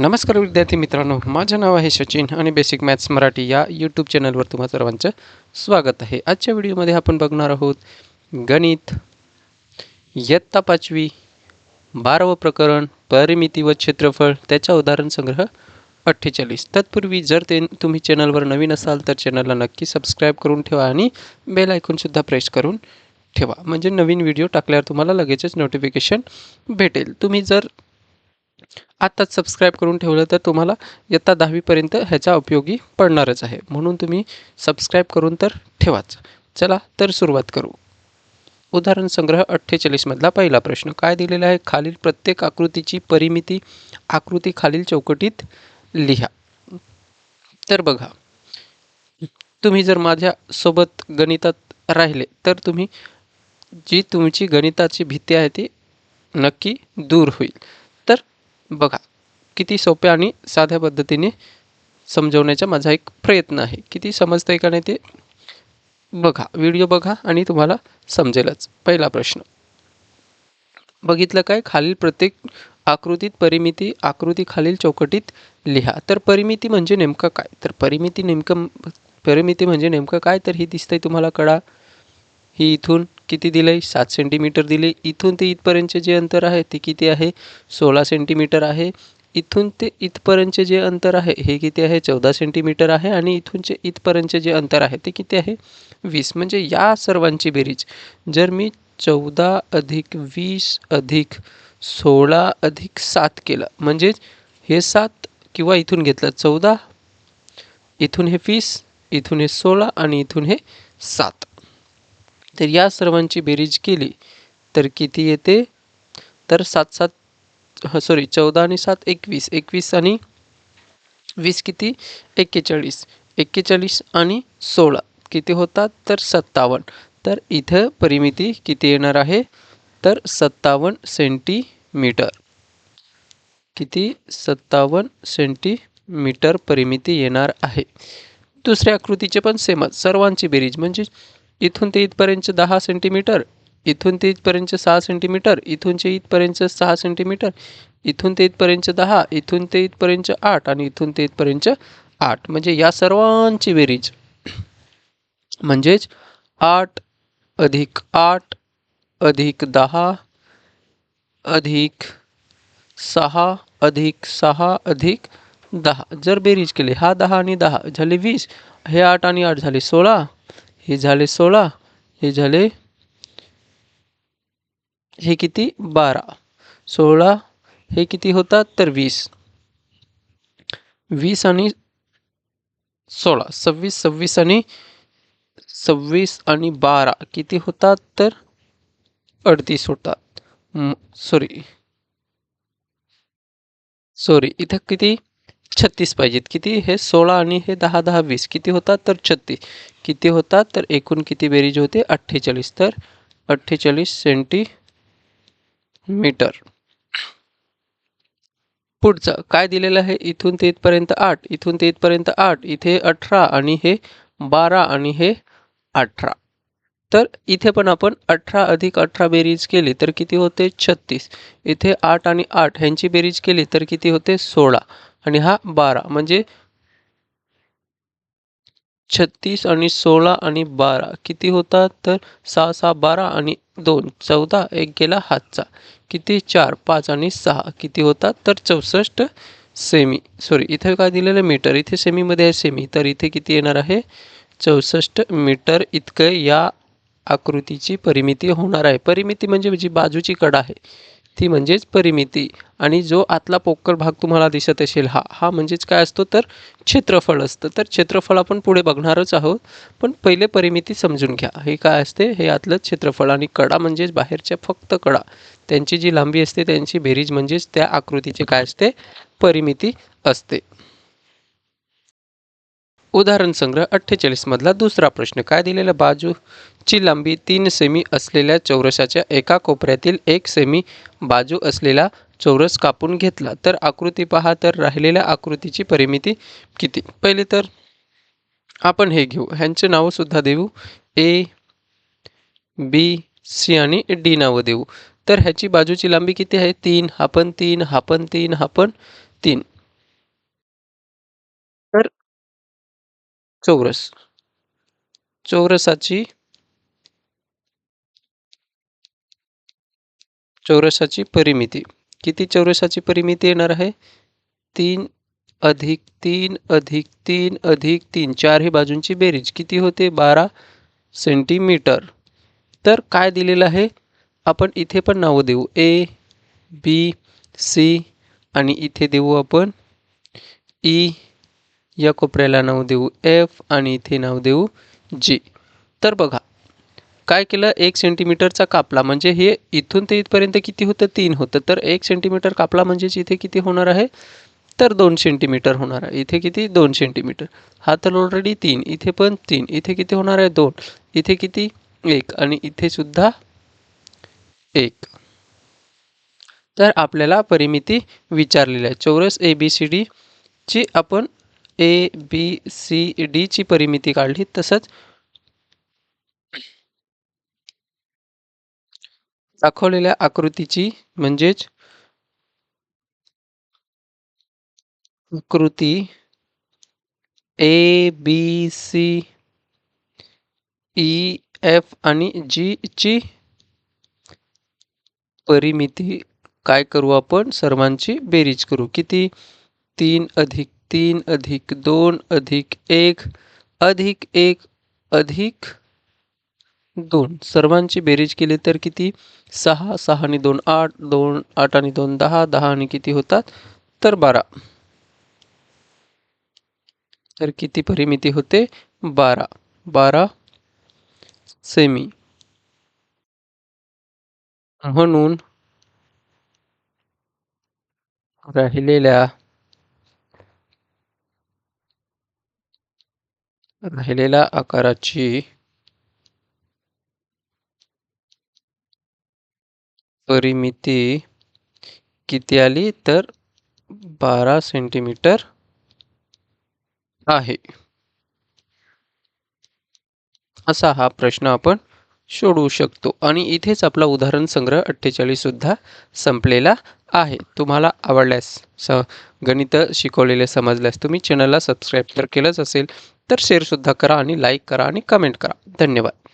नमस्कार विद्यार्थी मित्रांनो माझं नाव आहे सचिन आणि बेसिक मॅथ्स मराठी या यूट्यूब चॅनलवर तुम्हा सर्वांचं स्वागत आहे. आजच्या व्हिडिओमध्ये आपण बघणार आहोत गणित इयत्ता पाचवी बारावं प्रकरण परिमिती व क्षेत्रफळ त्याचा उदाहरण संग्रह अठ्ठेचाळीस. तत्पूर्वी जर ते तुम्ही चॅनलवर नवीन असाल तर चॅनलला नक्की सबस्क्राईब करून ठेवा आणि बेल आयकॉनसुद्धा प्रेस करून ठेवा. म्हणजे नवीन व्हिडिओ टाकल्यावर तुम्हाला लगेचच नोटिफिकेशन भेटेल. तुम्ही जर आत्ताच सबस्क्राईब करून ठेवलं तर तुम्हाला इयत्ता दहावीपर्यंत ह्याचा उपयोगी पडणारच आहे. म्हणून तुम्ही सबस्क्राईब करून तर ठेवाच. चला तर सुरुवात करू. उदाहरण संग्रह अठ्ठेचाळीसमधला पहिला प्रश्न. काय दिलेला आहे? खालील प्रत्येक आकृतीची परिमिती आकृती खालील चौकटीत लिहा. तर बघा. तुम्ही जर माझ्यासोबत गणितात राहिले तर तुम्ही जी तुमची गणिताची भीती आहे ती नक्की दूर होईल. बघा किती सोप्या आणि साध्या पद्धतीने समजवण्याचा माझा एक प्रयत्न आहे. किती समजतं आहे का नाही ते बघा व्हिडिओ बघा आणि तुम्हाला समजेलच. पहिला प्रश्न. बघितलं काय? खालील प्रत्येक आकृतीत परिमिती आकृती खालील चौकटीत लिहा. तर परिमिती म्हणजे नेमकं काय? तर परिमिती नेमकं परिमिती म्हणजे नेमकं काय? तर ही दिसतंय तुम्हाला कळा ही इथून किती दिलं आहे सात सेंटीमीटर दिले इथून ते इथपर्यंतचे जे अंतर आहे ते किती आहे? सोळा सेंटीमीटर आहे. इथून ते इथपर्यंतचे जे अंतर आहे हे किती आहे? चौदा सेंटीमीटर आहे. आणि इथूनचे इथपर्यंतचे जे अंतर आहे ते किती आहे? वीस. म्हणजे या सर्वांची बेरीज. जर मी चौदा अधिक वीस अधिक सोळा अधिक सात केलं म्हणजेच हे सात किंवा इथून घेतलं चौदा इथून हे वीस इथून हे सोळा आणि इथून हे सात. तर या सर्वांची बेरीज केली. तर किती येते? तर सात सात सॉरी चौदा आणि सात एकवीस. एकवीस आणि वीस किती? एक्केचाळीस. एक्केचाळीस आणि सोळा किती होतात? तर सत्तावन्न. तर इथं परिमिती किती येणार आहे? तर सत्तावन्न सेंटीमीटर. किती? सत्तावन्न सेंटीमीटर परिमिती येणार आहे. दुसऱ्या आकृतीचे पण सेमच सर्वांची बेरीज. म्हणजे इथून ते इथपर्यंत दहा सेंटीमीटर इथून ते इथपर्यंत सहा सेंटीमीटर इथूनचे इथपर्यंत सहा सेंटीमीटर इथून ते इथपर्यंत दहा इथून ते इथपर्यंत आठ आणि इथून ते इथपर्यंत आठ. म्हणजे या सर्वांची बेरीज. म्हणजेच आठ अधिक आठ अधिक दहा अधिक सहा अधिक सहा अधिक दहा. जर बेरीज केली हा दहा आणि दहा झाले वीस हे आठ आणि आठ झाले सोळा हे झाले सोळा हे झाले हे किती? बारा. सोळा हे किती होतात? तर वीस. वीस आणि सोळा. सव्वीस सव्वीस आणि सव्वीस आणि बारा किती होतात? तर अडतीस होतात. सॉरी सॉरी इथं किती? छत्तीस पाहिजेत. किती? हे सोळा आणि हे दहा दहा वीस. किती होतात? तर छत्तीस. किती होतात? तर एकूण किती बेरीज होते? अठ्ठेचाळीस. तर अठ्ठेचाळीस सेंटीमीटर पुढचं. काय दिलेलं आहे? इथून ते इथपर्यंत आठ. इथून ते इथपर्यंत आठ. इथे अठरा आणि हे बारा आणि हे अठरा. तर इथे पण आपण अठरा अधिक अठरा बेरीज केली तर किती होते? छत्तीस. इथे आठ आणि आठ. ह्यांची बेरीज केली तर किती होते? सोळा. आणि हा बारा. म्हणजे छत्तीस आणि सोळा आणि बारा. किती होतात तर सहा सहा बारा आणि दोन. चौदा एक गेला हातचा. किती? चार पाच आणि सहा. किती होतात तर चौसष्ट सेमी. सॉरी इथे काय दिलेलं? मीटर. इथे सेमीमध्ये आहे सेमी. तर इथे किती येणार आहे? चौसष्ट मीटर इतकं या आकृतीची परिमिती होणार आहे. परिमिती म्हणजे जी बाजूची कडा आहे. ती म्हणजेच परिमिती. आणि जो आतला पोकळ भाग तुम्हाला दिसत असेल हा हा म्हणजेच काय असतो? तर क्षेत्रफळ असतं. तर क्षेत्रफळ आपण पुढे बघणारच आहोत. पण पहिले परिमिती समजून घ्या. हे काय असते? हे आतलं क्षेत्रफळ आणि कडा म्हणजेच बाहेरच्या फक्त कडा. त्यांची जी लांबी असते त्यांची बेरीज म्हणजेच त्या आकृतीचे काय असते? परिमिती असते. उदाहरण संग्रह अठ्ठेचाळीसमधला दुसरा प्रश्न. काय दिलेला बाजू? ची लांबी तीन सेमी असलेल्या चौरसाच्या एका कोपऱ्यातील एक सेमी बाजू असलेला चौरस कापून घेतला. तर आकृती पहा तर राहिलेल्या आकृतीची परिमिती किती? पहिले तर आपण हे घेऊ. ह्यांचे नावंसुद्धा देऊ. ए बी सी आणि डी नावं देऊ. तर ह्याची बाजूची लांबी किती आहे? तीन. हा पण तीन हा पण तीन हा पण तीन. तर चौरस. चौरसाची चौरसाची परिमिती. किती चौरसाची परिमिती येणार आहे? तीन अधिक तीन अधिक तीन अधिक तीन. चारही बाजूंची बेरीज. किती होते? बारा सेंटीमीटर. तर काय दिलेलं आहे? आपण इथे पण नावं देऊ. ए बी सी आणि इथे देऊ आपण ई या कोपऱ्याला नाव देऊ एफ आणि इथे नाव देऊ जी तर बघा काय केलं? एक सेंटीमीटरचा कापला. म्हणजे हे इथून ते इथपर्यंत किती होतं? तीन होतं. तर एक सेंटीमीटर कापला म्हणजेच इथे किती होणार आहे? तर दोन सेंटीमीटर होणार आहे. इथे किती? दोन सेंटीमीटर हा तर ऑलरेडी तीन. इथे पण तीन. इथे किती होणार आहे? दोन. इथे किती? एक. आणि इथे सुद्धा एक. तर आपल्याला परिमिती विचारलेली आहे. चौरस ए बी सी डी ची आपण ए बी सी डीची परिमिती काढली. तसंच दाखवलेल्या आकृतीची म्हणजेच आकृती A B C E F आणि जी ची परिमिती काय करू आपण? सर्वांची बेरीज करू. किती? तीन अधिक तीन अधिक दोन अधिक एक अधिक एक अधिक दोन. सर्वांची बेरीज केली तर किती? सहा सहा आणि दोन आठ दोन आठ आणि दोन दहा दहा आणि किती होतात? तर बारा. तर किती परिमिती होते? बारा. बारा सेमी. म्हणून राहिलेल्या राहिलेल्या आकाराची परिमिती किती आली तर बारा सेंटीमीटर आहे. असा हा प्रश्न आपण सोडवू शकतो. आणि इथेच आपला उदाहरण संग्रह अठ्ठेचाळीस सुद्धा संपलेला आहे. तुम्हाला आवडल्यास स गणित शिकवलेले समजल्यास तुम्ही चॅनलला सबस्क्राईब जर केलंच असेल तर शेअरसुद्धा करा आणि लाईक करा आणि कमेंट करा. धन्यवाद.